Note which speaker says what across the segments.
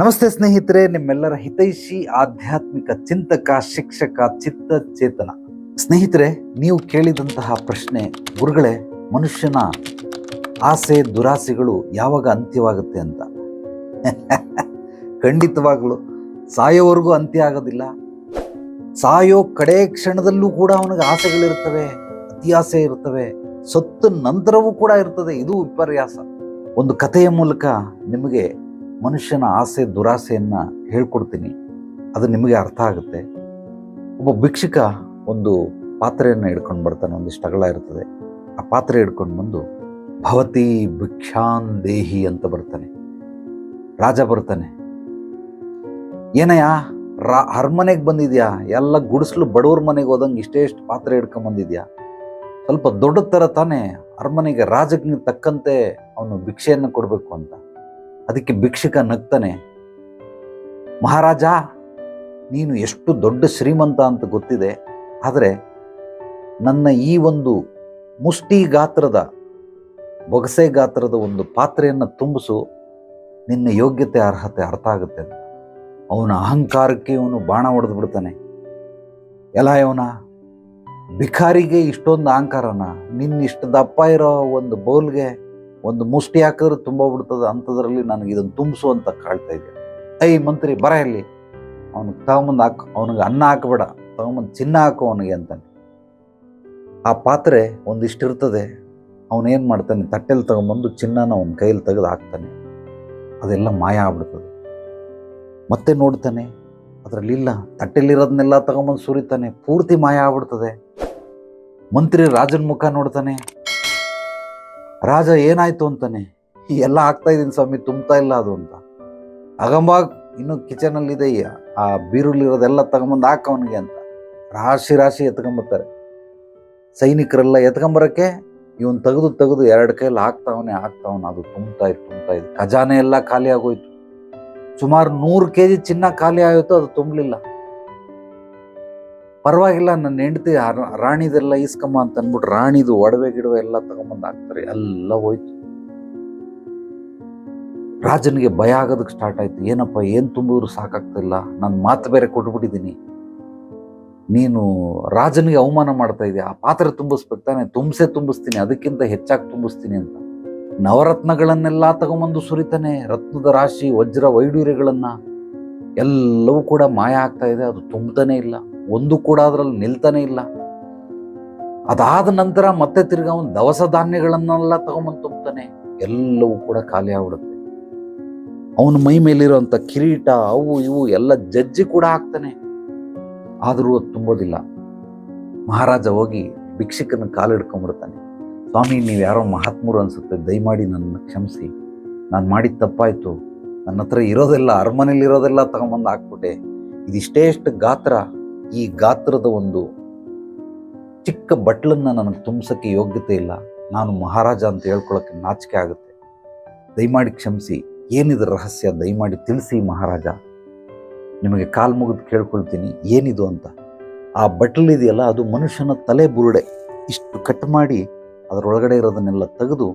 Speaker 1: ನಮಸ್ತೆ ಸ್ನೇಹಿತರೆ, ನಿಮ್ಮೆಲ್ಲರ ಹಿತೈಷಿ ಆಧ್ಯಾತ್ಮಿಕ ಚಿಂತಕ, ಶಿಕ್ಷಕ ಚಿತ್ತ ಚೇತನ ಸ್ನೇಹಿತರೆ, ನೀವು ಕೇಳಿದಂತಹ ಪ್ರಶ್ನೆ, ಗುರುಗಳೇ, ಮನುಷ್ಯನ ಆಸೆ, ದುರಾಸೆಗಳು ಯಾವಾಗ ಅಂತ್ಯವಾಗುತ್ತೆ ಅಂತ? ಖಂಡಿತವಾಗಲು, ಸಾಯೋವರೆಗೂ ಅಂತ್ಯ ಆಗೋದಿಲ್ಲ. ಸಾಯೋ ಕಡೆ ಕ್ಷಣದಲ್ಲೂ ಕೂಡ ಅವನಿಗೆ ಆಸೆಗಳಿರ್ತವೆ ಅತಿ ಆಸೆ ಇರ್ತವೆ ಸತ್ತ ನಂತರವೂ ಕೂಡ ಇರ್ತದೆ, ಇದು ವಿಪರ್ಯಾಸ. ಒಂದು ಕಥೆಯ ಮೂಲಕ ನಿಮಗೆ ಮನುಷ್ಯನ ಆಸೆ, ದುರಾಸೆಯನ್ನು ಹೇಳ್ಕೊಡ್ತೀನಿ. ಅದು ನಿಮಗೆ ಅರ್ಥ ಆಗುತ್ತೆ. ಒಬ್ಬ ಭಿಕ್ಷುಕ ಒಂದು ಪಾತ್ರೆಯನ್ನು ಹಿಡ್ಕೊಂಡು ಬರ್ತಾನೆ, ಒಂದಿಷ್ಟು ಅಗಲ ಇರ್ತದೆ. ಆ ಪಾತ್ರೆ ಹಿಡ್ಕೊಂಡು ಬಂದು ಭವತಿ ಭಿಕ್ಷಾನ್ ದೇಹಿ ಅಂತ ಬರ್ತಾನೆ. ರಾಜ ಬರ್ತಾನೆ. ಏನಯ್ಯ, ರಾ, ಅರಮನೆಗೆ ಬಂದಿದ್ಯಾ? ಎಲ್ಲ ಗುಡಿಸ್ಲು ಬಡವ್ರ ಮನೆಗೆ ಹೋದಂಗೆ ಇಷ್ಟೇ ಇಷ್ಟು ಪಾತ್ರೆ ಹಿಡ್ಕೊಂಬಂದಿದ್ಯಾ ಸ್ವಲ್ಪ ದೊಡ್ಡ ಥರ ತಾನೇ, ಅರಮನೆಗೆ ರಾಜಕ್ಕೆ ತಕ್ಕಂತೆ ಅವನು ಭಿಕ್ಷೆಯನ್ನು ಕೊಡಬೇಕು ಅಂತ. ಅದಕ್ಕೆ ಭಿಕ್ಷುಕ ನಗ್ತಾನೆ, ಮಹಾರಾಜ, ನೀನು ಎಷ್ಟು ದೊಡ್ಡ ಶ್ರೀಮಂತ ಅಂತ ಗೊತ್ತಿದೆ, ಆದರೆ ನನ್ನ ಈ ಒಂದು ಮುಷ್ಟಿ ಗಾತ್ರದ, ಬೊಗಸೆ ಗಾತ್ರದ ಒಂದು ಪಾತ್ರೆಯನ್ನು ತುಂಬಿಸು, ನಿನ್ನ ಯೋಗ್ಯತೆ ಅರ್ಹತೆ ಅರ್ಥ ಆಗುತ್ತೆ ಅಂತ. ಅವನ ಅಹಂಕಾರಕ್ಕೆ ಇವನು ಬಾಣ ಹೊಡೆದು ಬಿಡ್ತಾನೆ ಎಲ್ಲ ಇವನ ಭಿಕಾರಿಗೆ ಇಷ್ಟೊಂದು ಅಹಂಕಾರನ ನಿನ್ನ ಇಷ್ಟು ದಪ್ಪ ಇರೋ ಒಂದು ಬೌಲ್ಗೆ ಒಂದು ಮುಷ್ಟಿ ಹಾಕಿದ್ರೆ ತುಂಬ ಬಿಡ್ತದೆ. ಅಂಥದ್ರಲ್ಲಿ ನನಗೆ ಇದನ್ನು ತುಂಬಿಸು ಅಂತ ಕಾಳ್ತಾ ಇದೆ. ಐ ಮಂತ್ರಿ, ಬರ ಇಲ್ಲಿ. ಅವನಿಗೆ ತಗೊಂಬಂದು ಹಾಕು. ಅವನಿಗೆ ಅನ್ನ ಹಾಕಬೇಡ. ತಗೊಂಬಂದು ಚಿನ್ನ ಹಾಕು ಅವನಿಗೆ ಅಂತಾನೆ. ಆ ಪಾತ್ರೆ ಒಂದಿಷ್ಟು ಇರ್ತದೆ. ಅವನೇನು ಮಾಡ್ತಾನೆ? ತಟ್ಟೆಲಿ ತಗೊಂಬಂದು ಚಿನ್ನನ ಅವನ ಕೈಯಲ್ಲಿ ತೆಗೆದು ಹಾಕ್ತಾನೆ. ಅದೆಲ್ಲ ಮಾಯ ಆಗ್ಬಿಡ್ತದೆ. ಮತ್ತೆ ನೋಡ್ತಾನೆ, ಅದರಲ್ಲಿ ಇಲ್ಲ. ತಟ್ಟೆಲಿರೋದನ್ನೆಲ್ಲ ತಗೊಂಬಂದು ಸುರಿತಾನೆ. ಪೂರ್ತಿ ಮಾಯ ಆಗ್ಬಿಡ್ತದೆ. ಮಂತ್ರಿ ರಾಜನ ಮುಖ ನೋಡ್ತಾನೆ. ರಾಜ ಏನಾಯ್ತು ಅಂತಾನೆ? ಎಲ್ಲ ಆಗ್ತಾ ಇದ್ದೀನಿ ಸ್ವಾಮಿ ತುಂಬ್ತಾ ಇಲ್ಲ ಅದು ಅಂತ. ಅಗಂಬಾಗ್ ಇನ್ನು ಕಿಚನಲ್ಲಿ ಇದೆ ಈ ಆ ಬೀರುಲಿರೋದೆಲ್ಲ ತಗೊಂಬಂದು ಹಾಕ ಅವನಿಗೆ ಅಂತ. ರಾಶಿ ರಾಶಿ ಎತ್ಕೊಂಬರ್ತಾರೆ. ಸೈನಿಕರೆಲ್ಲ ಎತ್ಕೊಂಬರಕ್ಕೆ ಇವನ್ ತೆಗೆದು ತೆಗೆದು ಎರಡು ಕೈಯಲ್ಲಿ ಹಾಕ್ತಾವನೆ ಹಾಕ್ತಾವನೆ. ಅದು ತುಂಬ್ತಾ ಇತ್ತು ತುಂಬ್ತಾ ಇತ್ತು ಖಜಾನೆ ಎಲ್ಲ ಖಾಲಿ ಆಗೋಯ್ತು. ಸುಮಾರು ನೂರು ಕೆ ಜಿ ಚಿನ್ನ ಖಾಲಿ ಆಯಿತು ಅದು ತುಂಬಲಿಲ್ಲ. ಪರವಾಗಿಲ್ಲ, ನನ್ನ ಹೆಂಡತಿ ರಾಣಿದೆಲ್ಲ ಈಸ್ಕಮ್ಮ ಅಂತ ಅಂದ್ಬಿಟ್ಟು ರಾಣಿದು ಒಡವೆ ಗಿಡವೆ ಎಲ್ಲ ತಗೊಂಬಂದು ಹಾಕ್ತಾರೆ, ಎಲ್ಲ ಹೋಯ್ತು. ರಾಜನಿಗೆ ಭಯ ಆಗೋದಕ್ಕೆ ಸ್ಟಾರ್ಟ್ ಆಯ್ತು, ಏನಪ್ಪ, ಏನು ತುಂಬಿದ್ರು ಸಾಕಾಗ್ತಿಲ್ಲ, ನಾನು ಮಾತು ಬೇರೆ ಕೊಟ್ಬಿಟ್ಟಿದ್ದೀನಿ ನೀನು ರಾಜನಿಗೆ ಅವಮಾನ ಮಾಡ್ತಾ ಇದೆಯಾ, ಆ ಪಾತ್ರೆ ತುಂಬಿಸ್ಬೇಕು ತಾನೆ, ತುಂಬಿಸೇ ತುಂಬಿಸ್ತೀನಿ, ಅದಕ್ಕಿಂತ ಹೆಚ್ಚಾಗಿ ತುಂಬಿಸ್ತೀನಿ ಅಂತ. ನವರತ್ನಗಳನ್ನೆಲ್ಲ ತಗೊಂಬಂದು ಸುರಿತಾನೆ, ರತ್ನದ ರಾಶಿ, ವಜ್ರ, ವೈಡೂರ್ಯಗಳನ್ನ, ಎಲ್ಲವೂ ಕೂಡ ಮಾಯ ಆಗ್ತಾ ಇದೆ, ಅದು ತುಂಬತಾನೆ ಇಲ್ಲ. ಒಂದು ಕೂಡ ಅದರಲ್ಲಿ ನಿಲ್ತಾನೆ ಇಲ್ಲ. ಅದಾದ ನಂತರ ಮತ್ತೆ ತಿರ್ಗಿ ಅವನು ದವಸ ಧಾನ್ಯಗಳನ್ನೆಲ್ಲ ತಗೊಂಬಂದು ತುಂಬ್ತಾನೆ. ಎಲ್ಲವೂ ಕೂಡ ಖಾಲಿ ಆಗ್ಬಿಡುತ್ತೆ. ಅವನ ಮೈ ಮೇಲಿರುವಂಥ ಕಿರೀಟ, ಅವು ಇವು ಎಲ್ಲ ಜಜ್ಜಿ ಕೂಡ ಹಾಕ್ತಾನೆ. ಆದರೂ ಅದು ತುಂಬೋದಿಲ್ಲ. ಮಹಾರಾಜ ಹೋಗಿ ಭಿಕ್ಷಕನ ಕಾಲು ಹಿಡ್ಕೊಂಡ್ಬಿಡ್ತಾನೆ. ಸ್ವಾಮಿ, ನೀವು ಯಾರೋ ಮಹಾತ್ಮರು ಅನ್ಸುತ್ತೆ, ದಯಮಾಡಿ ನನ್ನ ಕ್ಷಮಿಸಿ. ನಾನು ಮಾಡಿದ ತಪ್ಪಾಯಿತು. ನನ್ನ ಹತ್ರ ಇರೋದೆಲ್ಲ ಅರಮನೆಯಲ್ಲಿರೋದೆಲ್ಲ ತಗೊಂಬಂದು ಹಾಕ್ಬಿಟ್ಟೆ. ಇದಿಷ್ಟೇ ಎಷ್ಟು ಗಾತ್ರ. ಈ ಗಾತ್ರದ ಒಂದು ಚಿಕ್ಕ ಬಟ್ಲನ್ನು ನನಗೆ ತುಂಬಿಸೋಕ್ಕೆ ಯೋಗ್ಯತೆ ಇಲ್ಲ. ನಾನು ಮಹಾರಾಜ ಅಂತ ಹೇಳ್ಕೊಳಕ್ಕೆ ನಾಚಿಕೆ ಆಗುತ್ತೆ. ದಯಮಾಡಿ ಕ್ಷಮಿಸಿ. ಏನಿದು ರಹಸ್ಯ? ದಯಮಾಡಿ ತಿಳಿಸಿ ಮಹಾರಾಜ. ನಿಮಗೆ ಕಾಲು ಮುಗಿದು ಕೇಳ್ಕೊಳ್ತೀನಿ. ಏನಿದು ಅಂತ. ಆ ಬಟ್ಲ್ ಇದೆಯಲ್ಲ, ಅದು ಮನುಷ್ಯನ ತಲೆ ಬುರುಡೆ. ಇಷ್ಟು ಕಟ್ ಮಾಡಿ ಅದರೊಳಗಡೆ ಇರೋದನ್ನೆಲ್ಲ ತೆಗೆದು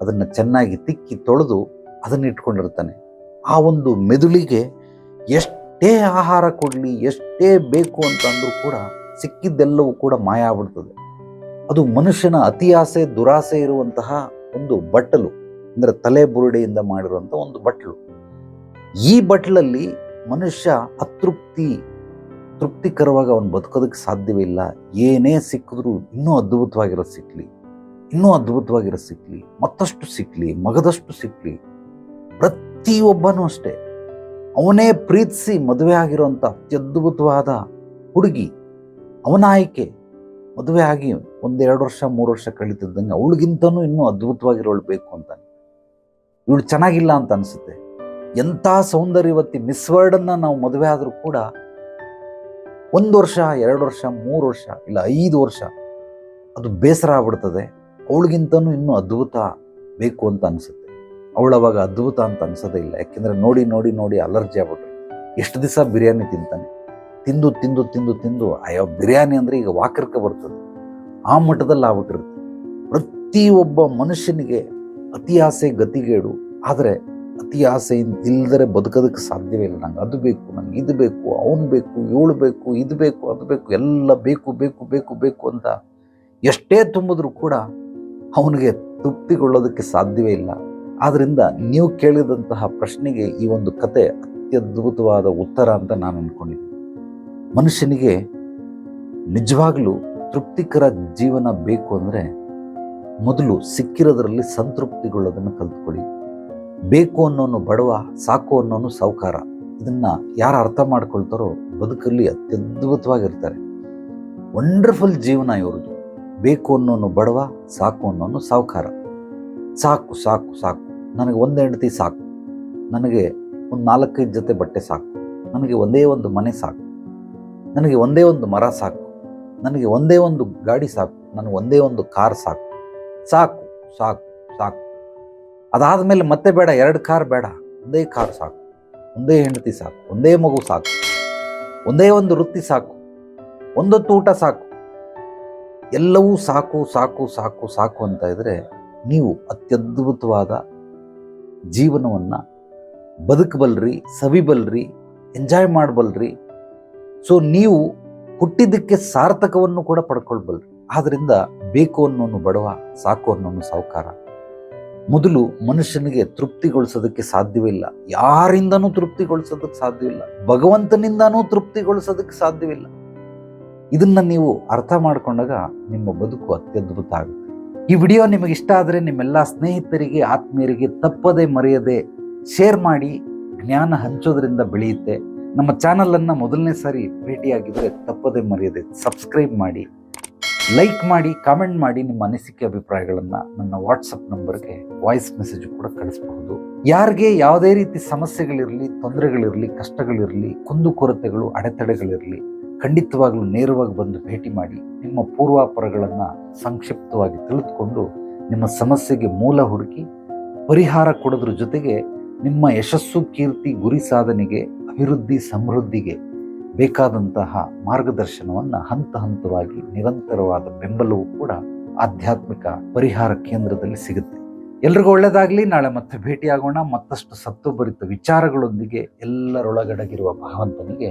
Speaker 1: ಅದನ್ನು ಚೆನ್ನಾಗಿ ತಿಕ್ಕಿ ತೊಳೆದು ಅದನ್ನು ಇಟ್ಕೊಂಡಿರ್ತಾನೆ ಆ ಒಂದು ಮೆದುಳಿಗೆ ಎಷ್ಟೇ ಆಹಾರ ಕೊಡಲಿ, ಎಷ್ಟೇ ಬೇಕು ಅಂತ ಅಂದರೂ ಕೂಡ ಸಿಕ್ಕಿದ್ದೆಲ್ಲವೂ ಕೂಡ ಮಾಯ ಆಗ್ಬಿಡ್ತದೆ. ಅದು ಮನುಷ್ಯನ ಅತಿಯಾಸೆ ದುರಾಸೆ ಇರುವಂತಹ ಒಂದು ಬಟ್ಟಲು, ಅಂದರೆ ತಲೆ ಬುರುಡೆಯಿಂದ ಮಾಡಿರುವಂಥ ಒಂದು ಬಟ್ಲು ಈ ಬಟ್ಲಲ್ಲಿ ಮನುಷ್ಯ ಅತೃಪ್ತಿ, ತೃಪ್ತಿಕರವಾಗಿ ಅವನು ಬದುಕೋದಕ್ಕೆ ಸಾಧ್ಯವಿಲ್ಲ ಏನೇ ಸಿಕ್ಕಿದ್ರೂ ಇನ್ನೂ ಅದ್ಭುತವಾಗಿರೋ ಸಿಕ್ಕಲಿ ಇನ್ನೂ ಅದ್ಭುತವಾಗಿರೋ ಸಿಕ್ಕಲಿ ಮತ್ತಷ್ಟು ಸಿಕ್ಕಲಿ ಮಗದಷ್ಟು ಸಿಕ್ಕಲಿ ಪ್ರತಿಯೊಬ್ಬನೂ ಅಷ್ಟೇ. ಅವನೇ ಪ್ರೀತಿಸಿ ಮದುವೆ ಆಗಿರುವಂಥ ಅತ್ಯದ್ಭುತವಾದ ಹುಡುಗಿ. ಅವನ ಆಯ್ಕೆ ಮದುವೆ ಆಗಿ ಒಂದೆರಡು ವರ್ಷ, ಮೂರು ವರ್ಷ ಕಳೀತಿದ್ದಂಗೆ ಅವಳಿಗಿಂತನೂ ಇನ್ನೂ ಅದ್ಭುತವಾಗಿರೋಳು ಬೇಕು ಅಂತಾನೆ. ಇವಳು ಚೆನ್ನಾಗಿಲ್ಲ ಅಂತ ಅನಿಸುತ್ತೆ. ಎಂಥ ಸೌಂದರ್ಯವತಿ ಮಿಸ್ ವರ್ಡನ್ನು ನಾವು ಮದುವೆ ಆದರೂ ಕೂಡ ಒಂದು ವರ್ಷ, ಎರಡು ವರ್ಷ, ಮೂರು ವರ್ಷ, ಇಲ್ಲ ಐದು ವರ್ಷ ಅದು ಬೇಸರ ಆಗ್ಬಿಡ್ತದೆ. ಅವಳಿಗಿಂತನೂ ಇನ್ನೂ ಅದ್ಭುತ ಬೇಕು ಅಂತ ಅನಿಸುತ್ತೆ. ಅವಳವಾಗ ಅದ್ಭುತ ಅಂತ ಅನ್ಸೋದೇ ಇಲ್ಲ. ಯಾಕೆಂದರೆ ನೋಡಿ ನೋಡಿ ನೋಡಿ ಅಲರ್ಜಿ ಆಗ್ಬಿಟ್ರು. ಎಷ್ಟು ದಿವಸ ಬಿರಿಯಾನಿ ತಿಂತಾನೆ? ತಿಂದು ತಿಂದು ತಿಂದು ತಿಂದು ಅಯ್ಯೋ, ಬಿರಿಯಾನಿ ಅಂದರೆ ಈಗ ವಾಕರ್ಕ ಬರ್ತದೆ. ಆ ಮಟ್ಟದಲ್ಲಿ ಆಗ್ಬಿಟ್ಟಿರುತ್ತೆ. ಪ್ರತಿಯೊಬ್ಬ ಮನುಷ್ಯನಿಗೆ ಅತಿ ಆಸೆ ಗತಿಗೇಡು. ಆದರೆ ಅತಿ ಆಸೆಯಿಂದ ಇಲ್ಲದರೆ ಬದುಕೋದಕ್ಕೆ ಸಾಧ್ಯವೇ ಇಲ್ಲ. ನಂಗೆ ಅದು ಬೇಕು, ನಂಗೆ ಇದು ಬೇಕು, ಅವನು ಬೇಕು, ಇವಳು ಬೇಕು, ಇದು ಬೇಕು, ಅದು ಬೇಕು, ಎಲ್ಲ ಬೇಕು ಬೇಕು ಬೇಕು ಬೇಕು ಅಂತ ಎಷ್ಟೇ ತುಂಬಿದ್ರೂ ಕೂಡ ಅವನಿಗೆ ತೃಪ್ತಿಗೊಳ್ಳೋದಕ್ಕೆ ಸಾಧ್ಯವೇ ಇಲ್ಲ. ಆದ್ದರಿಂದ ನೀವು ಕೇಳಿದಂತಹ ಪ್ರಶ್ನೆಗೆ ಈ ಒಂದು ಕತೆ ಅತ್ಯದ್ಭುತವಾದ ಉತ್ತರ ಅಂತ ನಾನು ಅಂದ್ಕೊಂಡಿದ್ದೀನಿ ಮನುಷ್ಯನಿಗೆ ನಿಜವಾಗ್ಲೂ ತೃಪ್ತಿಕರ ಜೀವನ ಬೇಕು ಅಂದರೆ ಮೊದಲು ಸಿಕ್ಕಿರೋದರಲ್ಲಿ ಸಂತೃಪ್ತಿಗೊಳ್ಳೋದನ್ನು ಕಲ್ತ್ಕೊಳ್ಳಿ. ಬೇಕು ಅನ್ನೋನು ಬಡವ, ಸಾಕು ಅನ್ನೋನು ಸಾವುಕಾರ. ಇದನ್ನ ಯಾರು ಅರ್ಥ ಮಾಡ್ಕೊಳ್ತಾರೋ ಬದುಕಲ್ಲಿ ಅತ್ಯದ್ಭುತವಾಗಿರ್ತಾರೆ. ವಂಡರ್ಫುಲ್ ಜೀವನ ಇವ್ರದ್ದು. ಬೇಕು ಅನ್ನೋನು ಬಡವ, ಸಾಕು ಅನ್ನೋನು ಸಾವುಕಾರ. ಸಾಕು ಸಾಕು ಸಾಕು. ನನಗೆ ಒಂದು ಹೆಂಡತಿ ಸಾಕು. ನನಗೆ ಒಂದು ನಾಲ್ಕೈದು ಜೊತೆ ಬಟ್ಟೆ ಸಾಕು. ನನಗೆ ಒಂದೇ ಒಂದು ಮನೆ ಸಾಕು. ನನಗೆ ಒಂದೇ ಒಂದು ಮರ ಸಾಕು. ನನಗೆ ಒಂದೇ ಒಂದು ಗಾಡಿ ಸಾಕು. ನನಗೆ ಒಂದೇ ಒಂದು ಕಾರ್ ಸಾಕು. ಸಾಕು ಸಾಕು ಸಾಕು. ಅದಾದ ಮೇಲೆ ಮತ್ತೆ ಬೇಡ, ಎರಡು ಕಾರ್ ಬೇಡ. ಒಂದೇ ಕಾರ್ ಸಾಕು. ಒಂದೇ ಹೆಂಡತಿ ಸಾಕು. ಒಂದೇ ಮಗು ಸಾಕು. ಒಂದೇ ಒಂದು ವೃತ್ತಿ ಸಾಕು. ಒಂದೊತ್ತು ಊಟ ಸಾಕು. ಎಲ್ಲವೂ ಸಾಕು ಸಾಕು ಸಾಕು ಸಾಕು ಅಂತ ಇದ್ದರೆ ನೀವು ಅತ್ಯದ್ಭುತವಾದ ಜೀವನವನ್ನು ಬದುಕಬಲ್ರಿ, ಸವಿಬಲ್ರಿ ಎಂಜಾಯ್ ಮಾಡಬಲ್ರಿ. ಸೊ ನೀವು ಹುಟ್ಟಿದ್ದಕ್ಕೆ ಸಾರ್ಥಕವನ್ನು ಕೂಡ ಪಡ್ಕೊಳ್ಬಲ್ರಿ. ಆದ್ದರಿಂದ ಬೇಕು ಅನ್ನೋನು ಬಡವ, ಸಾಕು ಅನ್ನೋನು ಸಾಹುಕಾರ ಮೊದಲು ಮನುಷ್ಯನಿಗೆ ತೃಪ್ತಿಗೊಳಿಸೋದಕ್ಕೆ ಸಾಧ್ಯವಿಲ್ಲ ಯಾರಿಂದನೂ ತೃಪ್ತಿಗೊಳಿಸೋದಕ್ಕೆ ಸಾಧ್ಯವಿಲ್ಲ ಭಗವಂತನಿಂದನೂ ತೃಪ್ತಿಗೊಳಿಸೋದಕ್ಕೆ ಸಾಧ್ಯವಿಲ್ಲ ಇದನ್ನು ನೀವು ಅರ್ಥ ಮಾಡಿಕೊಂಡಾಗ ನಿಮ್ಮ ಬದುಕು ಅತ್ಯದ್ಭುತ ಆಗುತ್ತೆ. ಈ ವಿಡಿಯೋ ನಿಮಗೆ ಇಷ್ಟ ಆದರೆ ನಿಮ್ಮೆಲ್ಲ ಸ್ನೇಹಿತರಿಗೆ, ಆತ್ಮೀಯರಿಗೆ ತಪ್ಪದೆ ಮರೆಯದೆ ಶೇರ್ ಮಾಡಿ, ಜ್ಞಾನ ಹಂಚೋದ್ರಿಂದ ಬೆಳೆಯುತ್ತೆ. ನಮ್ಮ ಚಾನಲನ್ನು ಮೊದಲನೇ ಸಾರಿ ಭೇಟಿಯಾಗಿದ್ದರೆ ತಪ್ಪದೆ ಮರೆಯದೆ ಸಬ್ಸ್ಕ್ರೈಬ್ ಮಾಡಿ ಲೈಕ್ ಮಾಡಿ ಕಾಮೆಂಟ್ ಮಾಡಿ ನಿಮ್ಮ ಅನಿಸಿಕೆ ಅಭಿಪ್ರಾಯಗಳನ್ನು ನನ್ನ ವಾಟ್ಸಪ್ ನಂಬರ್ಗೆ ವಾಯ್ಸ್ ಮೆಸೇಜ್ ಕೂಡ ಕಳಿಸಬಹುದು. ಯಾರಿಗೆ ಯಾವುದೇ ರೀತಿ ಸಮಸ್ಯೆಗಳಿರಲಿ, ತೊಂದರೆಗಳಿರಲಿ, ಕಷ್ಟಗಳಿರಲಿ ಕುಂದುಕೊರತೆಗಳು ಅಡೆತಡೆಗಳಿರಲಿ ಖಂಡಿತವಾಗ್ಲೂ ನೇರವಾಗಿ ಬಂದು ಭೇಟಿ ಮಾಡಿ ನಿಮ್ಮ ಪೂರ್ವಾಪರಗಳನ್ನು ಸಂಕ್ಷಿಪ್ತವಾಗಿ ತಿಳಿದುಕೊಂಡು ನಿಮ್ಮ ಸಮಸ್ಯೆಗೆ ಮೂಲ ಹುಡುಕಿ ಪರಿಹಾರ ಕೊಡೋದ್ರ ಜೊತೆಗೆ ನಿಮ್ಮ ಯಶಸ್ಸು, ಕೀರ್ತಿ, ಗುರಿ ಸಾಧನೆಗೆ, ಅಭಿವೃದ್ಧಿ, ಸಮೃದ್ಧಿಗೆ ಬೇಕಾದಂತಹ ಮಾರ್ಗದರ್ಶನವನ್ನು ಹಂತ ಹಂತವಾಗಿ ನಿರಂತರವಾದ ಬೆಂಬಲವೂ ಕೂಡ ಆಧ್ಯಾತ್ಮಿಕ ಪರಿಹಾರ ಕೇಂದ್ರದಲ್ಲಿ ಸಿಗುತ್ತೆ. ಎಲ್ರಿಗೂ ಒಳ್ಳೆಯದಾಗಲಿ ನಾಳೆ ಮತ್ತೆ ಭೇಟಿಯಾಗೋಣ. ಮತ್ತಷ್ಟು ಸತ್ವಭರಿತ ವಿಚಾರಗಳೊಂದಿಗೆ ಎಲ್ಲರೊಳಗಡಗಿರುವ ಭಗವಂತನಿಗೆ